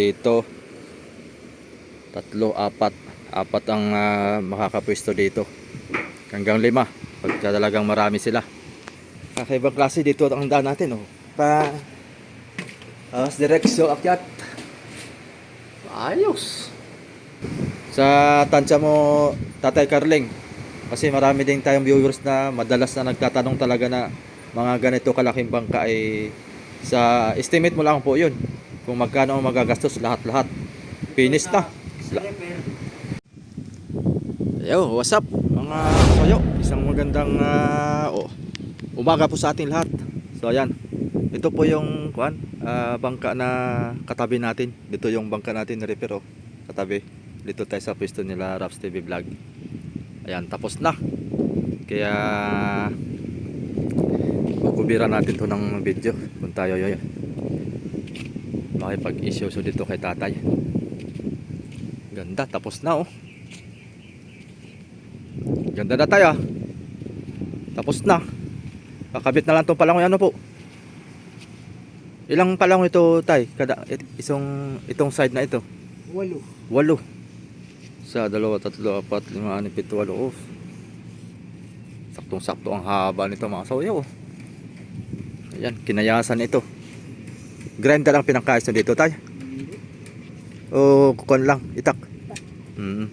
Dito, tatlo, apat. Apat ang ah, makakapwesto dito. Hanggang lima. Pagka talagang marami sila. Kakaibang klase dito ang daan natin. Oh. Pa... Alas direksyo, akyat. Ayos. Sa tansya mo, Tatay Carling. Kasi marami din tayong viewers na madalas na nagtatanong talaga na mga ganito kalaking bangka ay sa estimate mo lang po yun. Kung magkano ang magagastos lahat-lahat. Finish na. Yo, what's up mga soyo? Isang magandang ah, oh, umaga po sa ating lahat. So ayan, ito po yung kuan, ah, bangka na katabi natin. Dito yung bangka natin ni Repair oh, katabi. Dito tayo sa pwesto nila Raps TV Vlog. Ayan, tapos na. Kaya kukubira natin to ng video kung tayo yun. Makipag-issue so dito kay tatay. Ganda, tapos na oh. Ganda na tayo ah. Tapos na. Kakabit na lang itong palangoy ano po. Ilang palangoy ito tay? Kada, isang, itong side na ito. Walo. Walo. Sa dalawa, tatlo, apat, lima, anim, pito, walo. Oh. Saktong-sakto ang haba nito mga sawayaw. oh. Ayan, kinayasan ito. Grinder lang pinangkais na dito tayo. O kukuan lang, itak. Mm.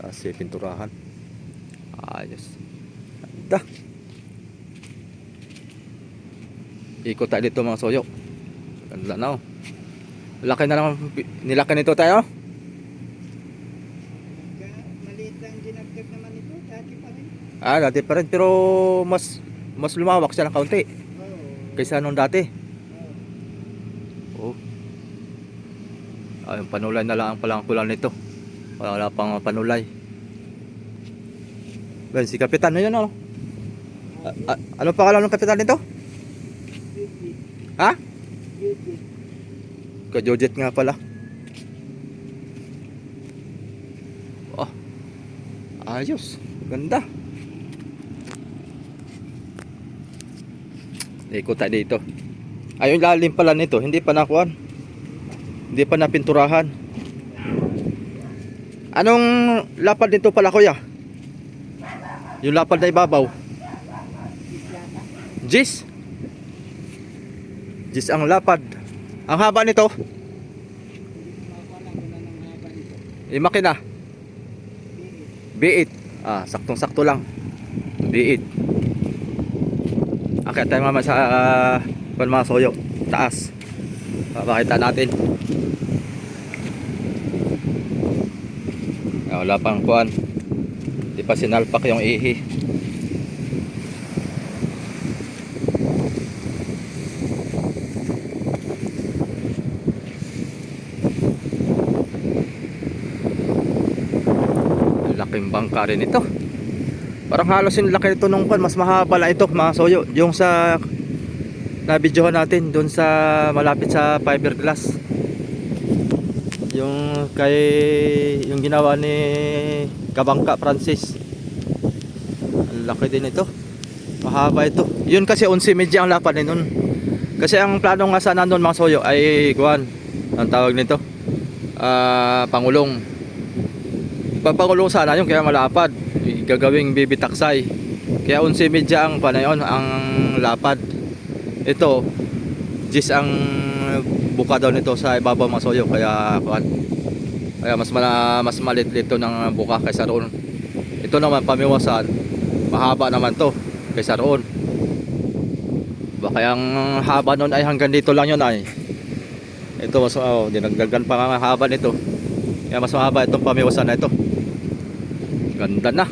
Tapos eh, pinturahan. Ayos. Ganda. Ikot tayo dito mga soyo. Ganda na oh. Laki na lang nilaki nito tayo. Kaya maliit lang dinagdag naman ito. Dati pa rin. Ah, dati pa rin pero mas mas lumawak siya ng kaunti kaysa nung dati. Oo. Oh. Yung panulay na lang pala ang kulang nito. Wala pang panulay. Ben, si Kapitan na yun, ano? A- a- ano pangalan ng Kapitan nito? Ha? Kajojet nga pala. Oh. Ayos. Ganda. Ikot tayo dito. Ayun lalim pala nito. Hindi pa nakuan. Hindi pa napinturahan. Anong lapad nito pala kuya? Yung lapad na ibabaw. Jis. Jis ang lapad. Ang haba nito. Yung makina. Biit. B8. Ah, saktong-sakto lang. B8. Akit tayo mama sa uh, mga soyo. Taas. Papakita natin. Ah, wala pang kuan. Di pa sinalpak yung ihi. Laking bangka rin ito. Parang halos yung laki nito nung kwan, mas mahaba lang ito mga soyo. Yung sa na-videohan natin doon sa malapit sa fiberglass. Yung kay yung ginawa ni Kabangka Francis. Ang laki din ito. Mahaba ito. Yun kasi 11 media ang lapad nun. Kasi ang plano nga sana nun mga soyo ay kuan. Ang tawag nito. Ah, pangulong. Papangulong sana yun kaya malapad. Gagawing baby taksay. Kaya 11 media ang panayon ang lapad. Ito, gis ang buka daw nito sa ibabaw mga soyo kaya. Kaya mas mala, mas malit dito ng buka kaysa roon. Ito naman pamiwasan. Mahaba naman to kaysa roon. Baka ang haba nun ay hanggang dito lang yun ay. Ito mas oh, dinagdagan pa nga haba nito. Kaya mas mahaba itong pamiwasan na ito. Ganda na.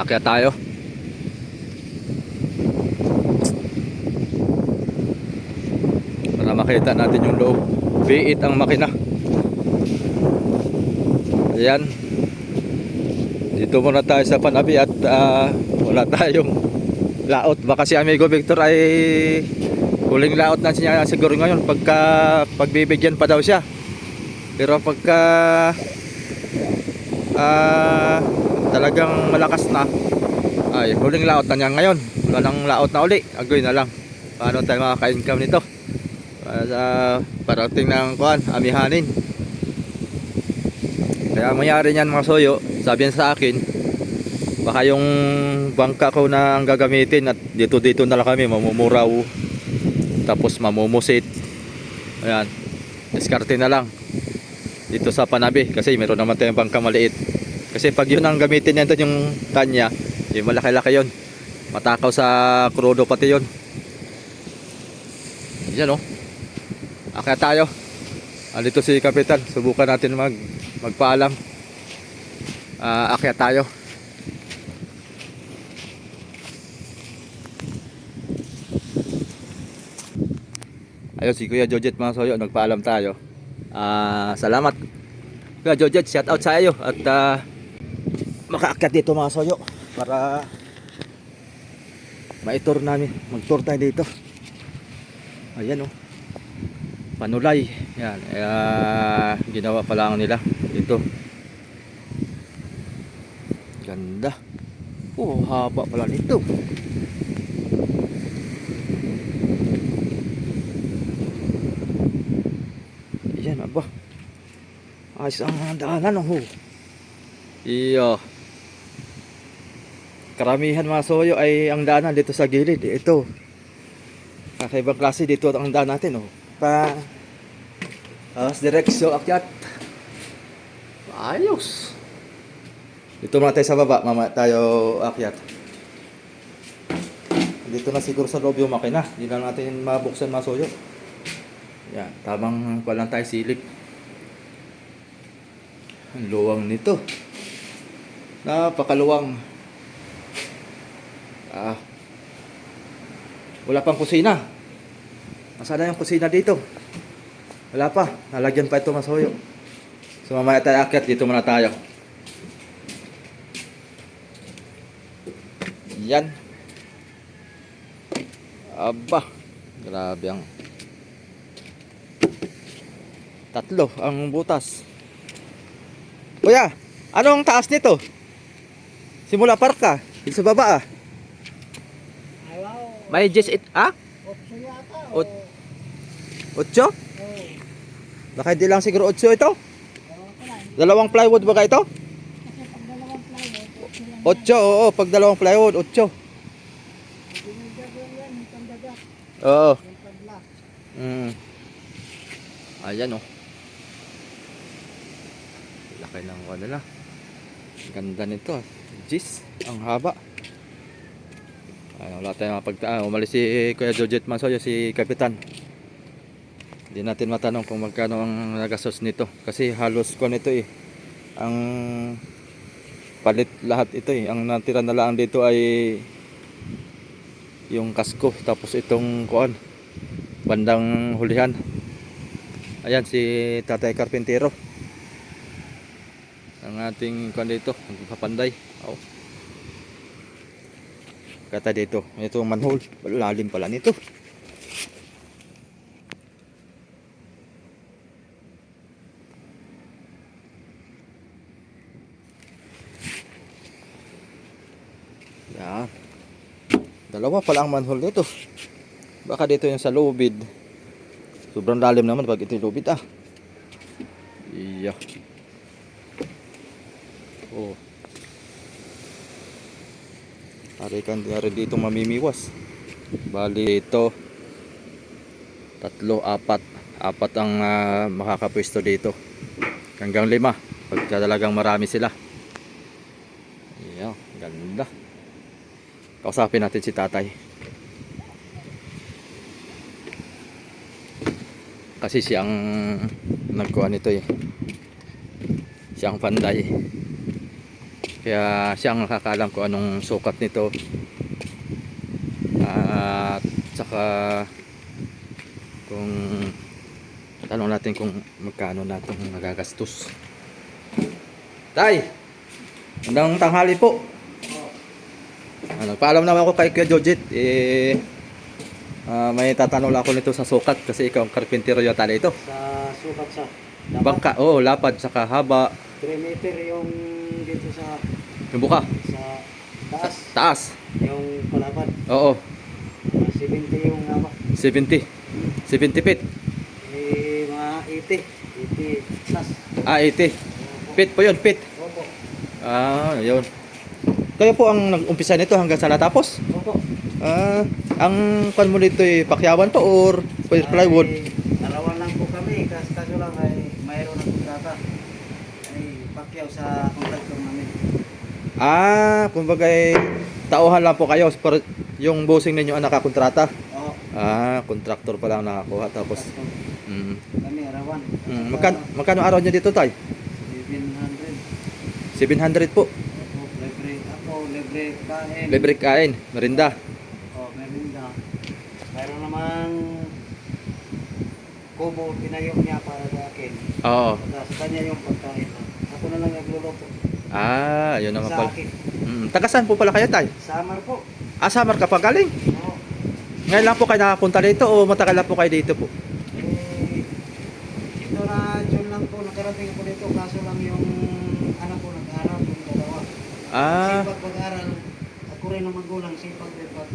Akyat tayo. Para makita natin yung loob. V8 ang makina. Ayan. Dito muna tayo sa panabi at ah, wala tayong laot. Baka si Amigo Victor ay huling laot na siya siguro ngayon pagka pagbibigyan pa daw siya. Pero pagka ah talagang malakas na ay huling laot na niya ngayon. Wala nang laot na uli. Agoy na lang. Paano tayo makaka-income nito? Para sa parating ng kuan, amihanin. Kaya ang mangyari niyan mga soyo, sabihan sa akin, baka yung bangka ko na ang gagamitin at dito dito na lang kami mamumuraw tapos mamumusit. Ayan. Diskarte na lang dito sa Panabi kasi meron naman tayong bangka maliit. Kasi pag yun ang gamitin doon yung kanya, yung malaki-laki yun. Matakaw sa krudo pati yun. Yan oh. Akya tayo. Andito si Kapitan. Subukan natin mag magpaalam. Ah, akya tayo. Ayun si Kuya Jojet mga soyo, nagpaalam tayo. Ah, salamat. Kuya Jojet, shout out sa iyo at ah, makaakyat dito mga soyo para ma-tour namin. Mag-tour tayo dito. Ayan oh. Panulay. Yan. Uh, ginawa pa lang nila dito. Ganda. Oh, haba pala nito. Yan aba. Ayos ang daanan oh. Iyo. Karamihan mga soyo ay ang daanan dito sa gilid. Ito. Kakaibang klase dito ang daan natin oh. Pa Tapos direksyo akyat. Ayos. Dito muna tayo sa baba, mama tayo akyat. Dito na siguro sa loob yung makina. Hindi na natin mabuksan masuyo. Yan, tamang walang tayo silip. Ang luwang nito. Napakaluwang. Ah. Wala pang kusina. Nasaan na yung kusina dito? Wala pa. Nalagyan pa ito masuyo. So mamaya tayo akyat. Dito muna tayo. Yan. Aba. Grabe ang tatlo ang butas. Kuya, anong taas nito? Simula parka. Dito sa baba ah. May just it, ah? Otso yata. Otso? Oo. Baka hindi lang siguro otso ito. Dalawang plywood ba ito? Dalawang plywood, otso oo. Pag dalawang plywood, otso. Oo. Mm. Ayan oh. Laki ng ano na. Ganda nito. Jeez, ang haba. Ano, wala tayong mapagta... Ah, umalis si Kuya Jojet Mansoyo, si Kapitan. Hindi natin matanong kung magkano ang nagastos nito. Kasi halos ko nito eh. Ang palit lahat ito eh. Ang natira na lang dito ay yung kasko. Tapos itong kuan bandang hulihan. Ayan si Tatay Carpintero. Ang ating kuan dito, magpapanday. Oh. Kata dito, ito manhole, lalim pala nito. Yan. Dalawa pala ang manhole nito. Baka dito yung sa lubid. Sobrang lalim naman pag ito yung lubid ah. Iya. Oh. Ari kan ari dito mamimiwas. Bali ito tatlo, apat. Apat ang ah, makakapwesto dito. Hanggang lima. Pagka talagang marami sila. Iya, ganda. Kausapin natin si tatay. kasi siyang nagkuha nito eh. Siyang panday. Kaya siyang nakakalam kung anong sukat nito. At saka kung tanong natin kung magkano na itong nagagastos. Tay magandang tanghali po ah, nagpaalam naman ako kay Kuya Jojit eh Ah, may tatanong lang ako nito sa sukat kasi ikaw ang karpintero yata ito. Sa sukat sa Bangka, oo, lapad, saka haba, 3 meter yung dito sa yung buka, sa taas. taas. Yung palapad. Oo, Uh, 70 yung haba. 70. 70 feet. Eh, mga 80. 80 plus. Ah, 80. Opo. Feet po yun, feet. Opo. Ah, yun. Kayo po ang nag-umpisa nito hanggang sa natapos? Opo. Ah, ang kwan mo dito ay pakyawan pa or plywood? Ay, dalawa lang po kami. Kasi kaso lang ay mayroon ng kontrata. Ay, pakyaw sa kontraktor namin. Ah, kumbaga eh, tauhan lang po kayo. Pero yung bossing ninyo ang nakakontrata. Oo. Ah, contractor pa lang nakakuha. Tapos, Kontraktor. mm, Kami, arawan. mm, magkano, magkano araw nyo dito, tay? 700. 700 po. Libre. Kain. Libre kain, merinda. Oh, merinda. Mayroon namang kubo tinayo niya para sa akin. Oo. Sa kanya yung pagkain. Ako na lang nagluluto. Ah, yun naman Sa pala. akin. Mm, taga saan po pala kayo, tay? Summer po. Ah, Samar ka pa galing? Oo. Ngayon lang po kayo nakapunta dito o matagal na po kayo dito po? Eh, ito na June lang po nakarating ako dito kaso lang yung anak ko nag-aaral. Ah, Sipag pag-aral. Ako rin ang magulang sipag din pag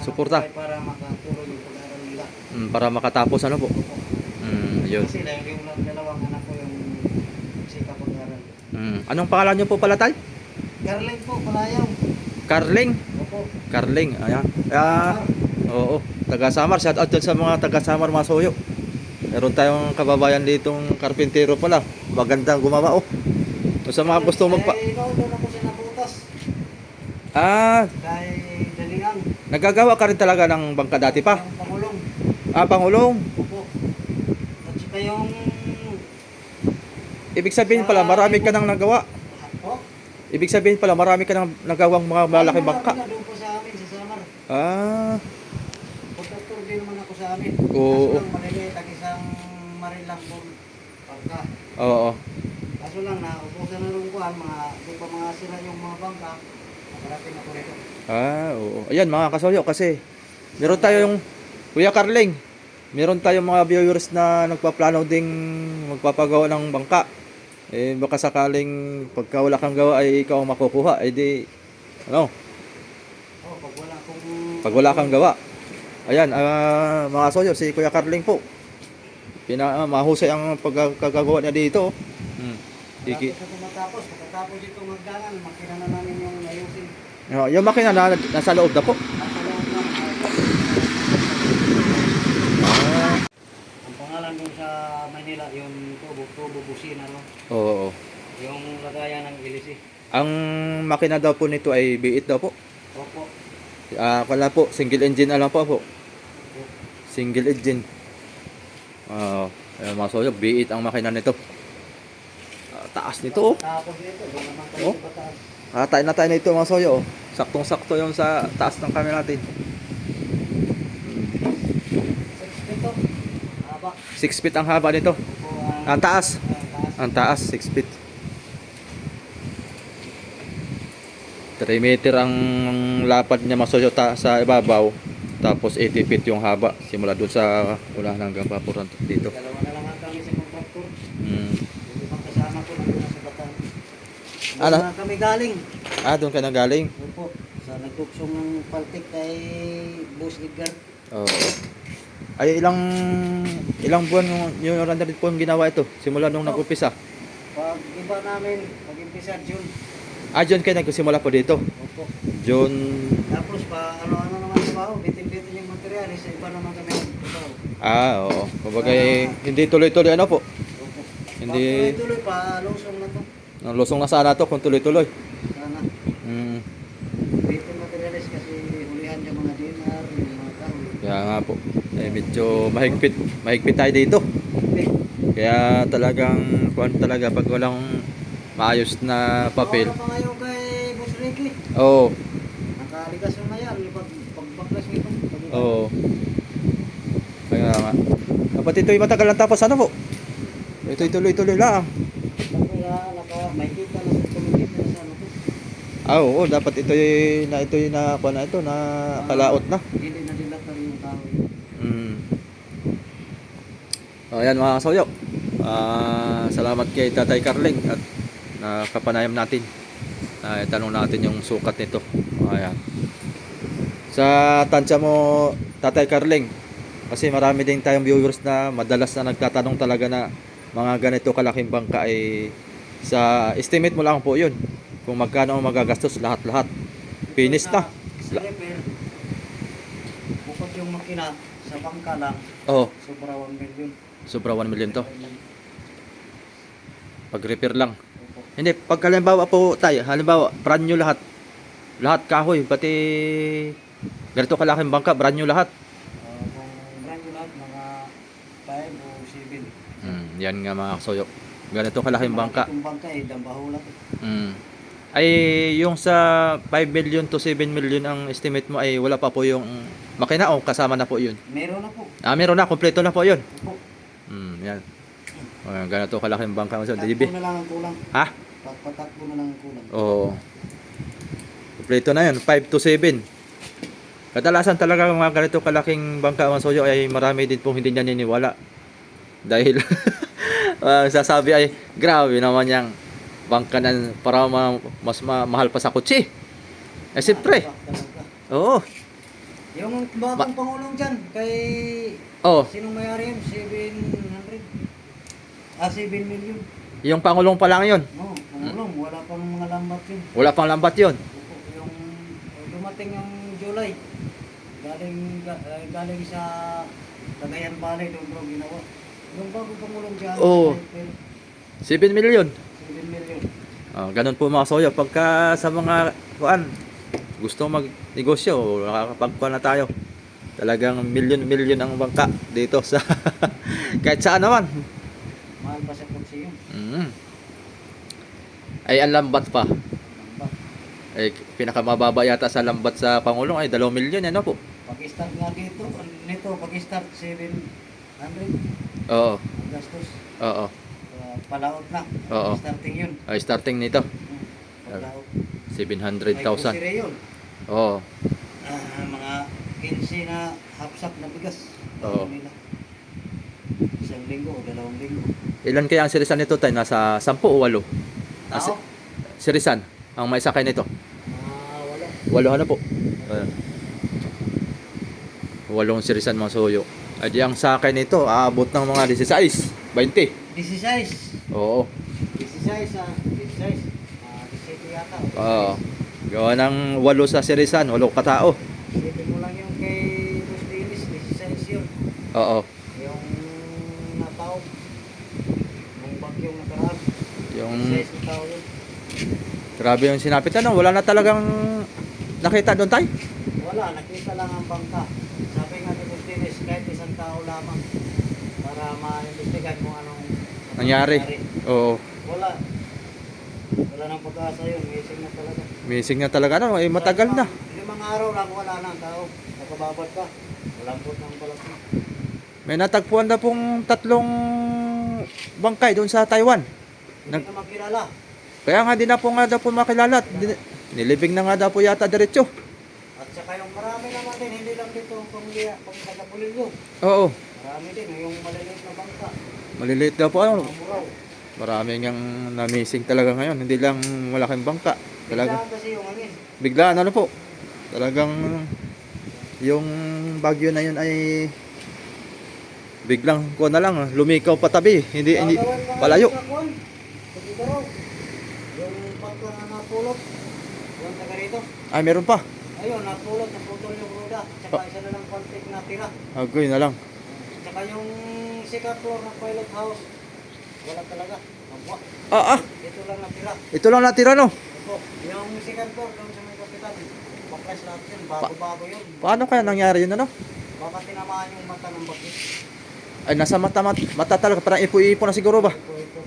Suporta. Para makatulong yung pag-aaral nila. mm, para makatapos ano po? Mm, yun. Kasi dahil yung dalawang anak ko yung sipag pag-aaral. Mm. Anong pangalan nyo po pala, tay? Garling po, palayaw. Carling. Opo. Carling, ayan. Ah, oo. Taga Samar, shout out sa mga taga Samar mga soyo. Meron tayong kababayan ditong karpintero pala. Magandang gumawa oh. So, sa mga gusto magpa... Eh, ikaw doon ako siya nabutas. Ah, Kay Dalingang. nagagawa ka rin talaga ng bangka dati pa? Pangulong. Ah, Pangulong. Opo. At saka yung... Ibig sabihin pala, marami ka nang nagawa. Oh? Ibig sabihin pala, marami ka nang nagawang mga malaking bangka. Doon po sa amin, sa Samar. Ah, Kontraktor din naman ako sa amin. Oo. Kaso lang maliliit ang isang marilang po. Pagka. oo. Kaso lang na ubusan na rin ko ang mga, di pa mga sila yung mga bangka. Nakarating ako rito. Ah, oo. Ayan mga kasoyo kasi meron tayo yung Kuya Carling. Meron tayong mga viewers na nagpaplano ding magpapagawa ng bangka. Eh baka sakaling pagka wala kang gawa ay ikaw ang makukuha. Eh di ano, Oh, pag wala akong... pag wala kang gawa. Ayan, ah, mga soyo, si Kuya Carling po. Pina, ah, mahusay ang pagkagagawa niya dito. Iki. Matapos, pagkatapos itong magdanan, makina na namin yung ayusin. Oh, yung makina na nasa loob na po. Nasa loob lang. Ah, Ang pangalan dun sa Manila, yung tubo, tubo busina, no? oo. Yung lagayan ng ilisi. Ang makina daw po nito ay biit daw po. Opo. Ah, wala po, single engine na lang po po. Single engine. Ah, uh, mga soyo, biit ang makina nito. Taas nito oh. Oh. Ah, tayo na tayo na ito mga soyo oh. Saktong-sakto yung sa taas ng camera natin. Six dito. Haba. 6 feet ang haba nito. Ang, taas. ang taas. Ang taas, 6 feet. 3 meter ang lapad niya mga soyo ta- sa ibabaw. Tapos 80 feet yung haba. Simula doon sa unahan hanggang papuran dito. Dalawa na lang ang kami sa kontraktor. Mm. Yung ibang kasama ko nandun na sa Bataan. Doon na kami galing. Ah, doon ka na galing. Opo. Sa nagtuksong ng paltik kay Boss Edgar. Oo. Ay ilang ilang buwan yung yung randa po yung ginawa ito simula nung nag-umpisa. Pag iba namin, pag umpisa June. Ah, John kayo nagsimula po dito. Opo. John Tapos pa ano-ano naman sa baho, bitin-bitin yung materialis, iba naman kami nagtrabaho. Ah, oo. Kumbaga eh, hindi tuloy-tuloy ano po. Opo. Hindi- Pag tuloy pa. Nang lusong na sana to kung tuloy-tuloy. Sana. Mm. Bitin materialis kasi hulihan yung mga dinar, yung mga kahoy. Kaya nga po. Eh, medyo mahigpit. Mahigpit tayo dito. Kaya talagang kuan talaga pag walang maayos na papel. Wala pa ngayon kay Boss Ricky. Oo. Nakaligas na yan, pag pagbaklas nito. Oo. Kaya nga. Dapat ito'y matagal lang tapos ano po? Ito'y tuloy-tuloy lang. Kaya naka, may kita na sa tumigit na sa ano to. Ah, oo, dapat ito na ito na kuha na ito na kalaot na. Hindi na dilat na rin yung kahoy. Mm. O ayan mga kasoyo. Ah, salamat kay Tatay Carling at nakapanayam natin. Uh, tanong natin yung sukat nito. Ayan. Sa tansya mo Tatay Carling, Kasi marami din tayong viewers na madalas na nagtatanong talaga na mga ganito kalaking bangka ay sa estimate mo lang po yun. Kung magkano ang magagastos lahat-lahat. Finish na. Sa repair, bukod yung makina, sa bangka lang, Oh, sobra 1 million. sobra 1 million to. Pag repair lang. Opo. Hindi, pag halimbawa po tayo, halimbawa, brand new lahat. Lahat kahoy, pati ganito kalaking bangka, brand new lahat. Ah, kung brand new lahat, mga 5 o 7. Hmm, yan nga mga kasoyok. Ganito kalaking bangka. Itong bangka eh, dambaho lang. Mm. Ay yung sa 5 million to 7 million ang estimate mo ay wala pa po yung makina o kasama na po yun. Meron na po. Ah, meron na, kompleto na po yun. Opo. Mm, yan. Oh, ganito kalaking bangka mo sa DB. na lang ang kulang. Ha? Pagpatakbo na lang ang kulang. Oo. Kompleto na yun, 5 to 7. Kadalasan talaga mga ganito kalaking bangka mga soyo ay marami din pong hindi naniniwala. Dahil ah, sasabi ay grabe naman yung bangka na para ma- mas ma- mahal pa sa kutsi. Eh siyempre. Oo. Yung bagong pangulong dyan, kay... Oh, Sinong mayari yun? 700? Ah, 7 million. yung pangulong pa lang yun. No, pangulong. Wala pang mga lambat yun. Wala pang lambat yun. Yung dumating yung July, galing ga- eh, galing sa Cagayan Valley, doon bro ginawa. Yung bagong pangulong dyan, Oo. pero 7 million. 7 million. Oh, ganun po mga soyo. Pagka sa mga kuan, gusto magnegosyo, nakakapagkuan na tayo. Talagang million-million ang bangka dito sa kahit saan naman. Mahal pa sa kutsi yun. Mm. Ay ang lambat pa. Lambat. Ay pinakamababa yata sa lambat sa Pangulong ay 2 million ano po. Pag-start nga dito, nito, pag-start 700 Oo. ang gastos. Oo. Uh, palaot na. Oo. Starting yun. Ay starting nito Hmm, Palaot. 700,000. May yun. Oo. Ah, mga 15 na hapsak na bigas. Oo. Ano nila? Isang linggo o dalawang linggo. Ilan kaya ang sirisan nito tayo? Nasa 10 o 8? Tao? Sirisan ang may sakay nito. Ah, wala. Walo na po. Ayan. Walong sirisan mga suyo. Di ang sakay nito, aabot ng mga 16, 20. 16. Oo. 16 ah. 16. Ah, 17 yata. Oo. Gawa ng walo sa sirisan, walo katao. 16. Isipin mo lang yung kay Los Dilis, 16 yun. Oo. Yung natao. Nung bagyong nakaraan. Yung 16 na tao yun. grabe yung sinapit ano, wala na talagang nakita doon tay. Wala, nakita lang ang bangka. Sabi nga ni Martinez, kahit isang tao lamang para ma-investigan kung anong Nangyari. Oo. Wala. Wala nang pag-asa yun. Missing na talaga. Missing na talaga ano, eh matagal na. Limang araw lang wala na ang tao. Nakababad ka. Malambot ng balat mo. May natagpuan na pong tatlong bangkay doon sa Taiwan. Hindi Nag- na makilala. Kaya nga di na po nga daw po makilala. Di- Nilibing na nga daw po yata diretso. At saka yung marami naman din, hindi lang dito pamilya, pang taga-pulilyo. Oo. Marami din, yung maliliit na bangka. Maliliit daw po ano. Marami ngang na-missing talaga ngayon. Hindi lang malaking bangka. Talaga. Biglaan yung angin. Biglaan ano po. Talagang yung bagyo na yun ay biglang ko na lang lumikaw patabi. Hindi hindi palayo. Ay meron pa. Ayun, napulot, naputol yung roda. Tsaka isa na lang kontik na tira. Agoy na lang. Tsaka yung second floor ng pilot house, wala talaga. Mabwa. Ah ah. Ito lang natira. Ito lang natira no. Ito. Yung second floor, doon sa may kapitan. Baklas lahat yun. Bago-bago yun. Paano kaya nangyari yun ano? Baka tinamaan yung mata ng bakit. Ay nasa mata mata, mata talaga parang ipo-ipo na siguro ba? Ito.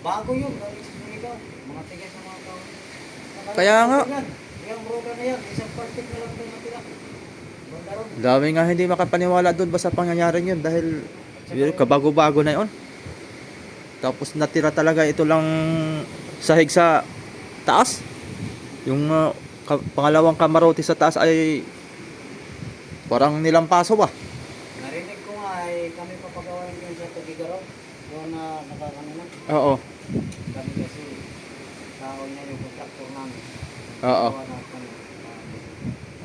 Bago yun. Sa. Mga tigas ng mga tao. Kaya nga. Yung roda na yan. Isang partik na lang doon natira. Dami nga hindi makapaniwala doon basta pangyayari yun dahil kabago-bago na yun. Tapos natira talaga ito lang sahig sa taas. Yung uh, ka- pangalawang kamarote sa taas ay parang nilampaso ba? Narinig ko nga ay kami papagawain yun sa Tugigaraw. Doon na nakakanina. Oo. Kami kasi tao niya yung contractor namin. Oo.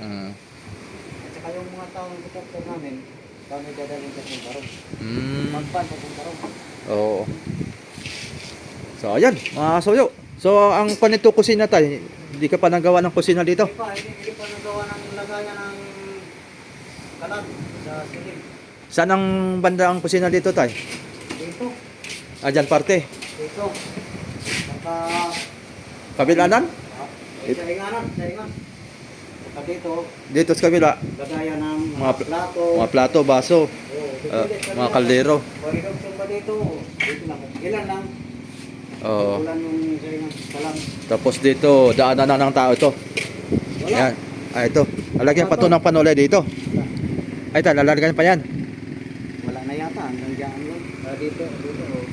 Mm. At saka yung mga tao ng contractor namin, kami dadalhin sa Puntarong. Mm. Magpan sa Puntarong. Oo. So, ayan, mga soyo. So, ang panito kusina tayo, hindi ka pa nagawa ng kusina dito? Hindi pa, hindi, hindi pa nagawa ng lagayan ng kalat sa siling. Saan ang banda ang kusina dito tayo? Dito, Ah, dyan parte. dito. Saka, Kabilanan? ah, sa inganan, sa ingan. Saka dito, Dito sa kabila. lagayan ng Mga mga pl- plato. Mga plato, baso, dito, dito, mga kaldero. Pag-idugtong ba dito, dito lang. Ilan lang. Oo. Ulan yung. Salam. Tapos dito, daanan na ng tao ito. Wala. Ayan. Ah, ito. Lalagyan pa to ng panulay dito. Ay, ito, lalagyan pa yan. Wala na yata. Hanggang dyan lang. Ah, dito, dito. oh.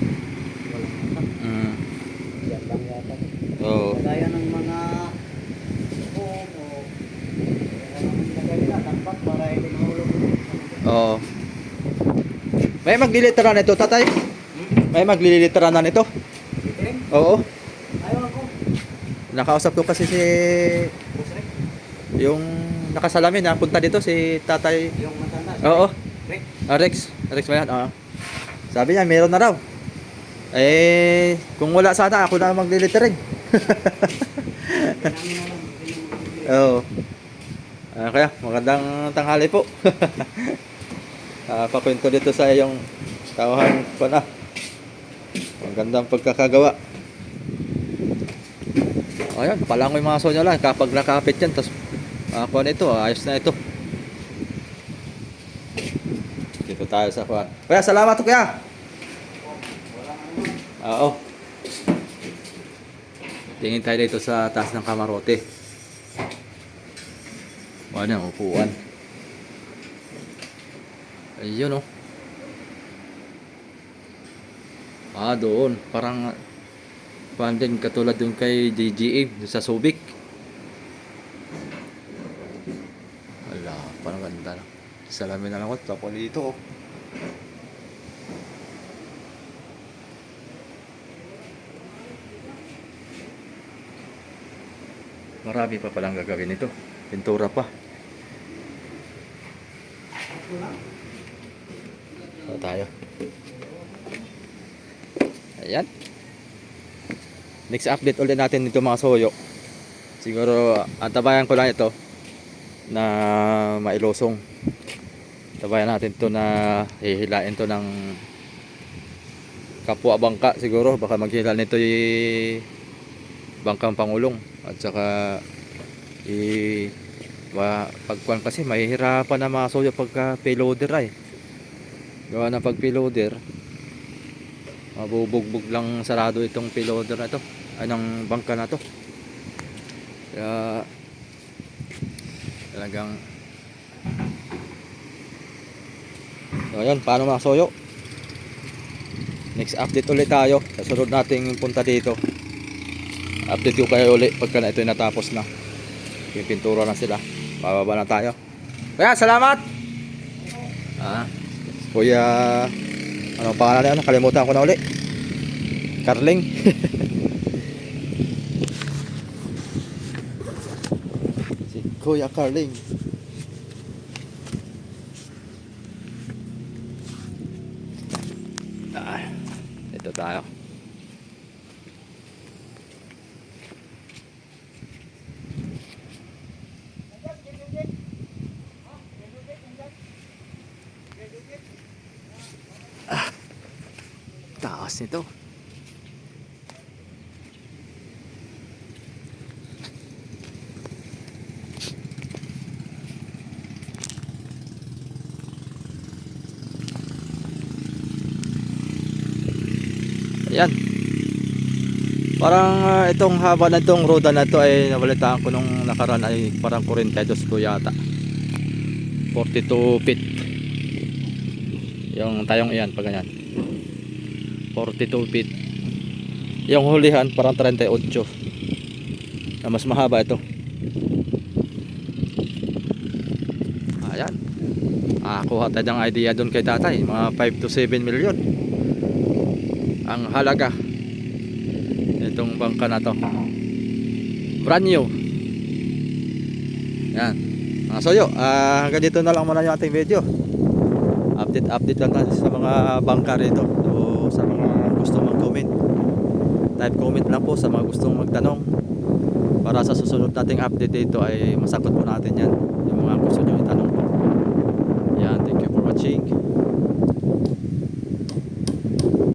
Wala na yata. Mm. Yan lang yata. Oo. Kagaya ng mga foam o kaya ng lagay nila, tampak para hindi mahulog. Oo. May maglilitera na ito, tatay? May maglilitera na nito? Oo. Ayaw. Nakausap ko kasi si yung nakasalamin na punta dito si tatay. Yung matanda. Oo. Rick. Ah, Rex. Rex ba yan? Oo. Sabi niya, meron na raw. Eh, kung wala sana, ako na maglilitering. Magbibigay. Oo. Ah, kaya, magandang tanghali po. Ah, pakwento dito sa iyong tawahan ko na. Magandang pagkakagawa. Ayan, palangoy mga sonyo lang. Kapag nakapit yan, tapos ako nito, ayos na ito. Dito tayo sa kuhan. Kuya, salamat kuya. Oo. Tingin tayo dito sa taas ng kamarote. Ano ang upuan? Ayun oh. Ah, doon. Parang parang din katulad dun kay DGA dun sa Subic. Wala, parang ganda na. Salamin na lang ako. Tapos dito oh. Marami pa palang gagawin ito. Pintura pa. So, tayo. Ayan. Next update ulit natin dito mga soyo. Siguro antabayan ko lang ito na mailosong. Tabayan natin to na hihilain to ng kapwa bangka siguro. Baka maghilal nito yung bangkang pangulong. At saka i wa, pagkuhan kasi mahihirapan na mga soyo pagka payloader ay. Gawa na pag payloader mabubugbog lang sarado itong payloader na to. Ay ng bangka na to. Kaya talagang so ayun paano mga soyo? Next update ulit tayo. Sa sunod nating punta dito. Update ko kayo ulit pagka na ito natapos na. Yung pintura na sila. Bababa na tayo. Kaya salamat! ah kuya ano pangalan niya? Nakalimutan ko na uli. Carling. si Kuya Carling. Ah, ito tayo. Taas nito. Ayan. Parang ah, itong haba na itong roda na ito ay nabalitaan ko nung nakaraan ay parang 42 ko yata. 42 feet. Yung tayong iyan pag ganyan. 42 feet. Yung hulihan parang 38. Na mas mahaba ito. Ayan. Ah, kuha tayo ng idea doon kay tatay. Mga 5 to 7 million. Ang halaga. Itong bangka na to. Brand new. Yan. Mga soyo, ah, hanggang dito na lang muna yung ating video. update update lang tayo sa mga bangka rito so sa mga gusto mag-comment type comment lang po sa mga gustong magtanong. Para sa susunod nating update dito ay masagot po natin yan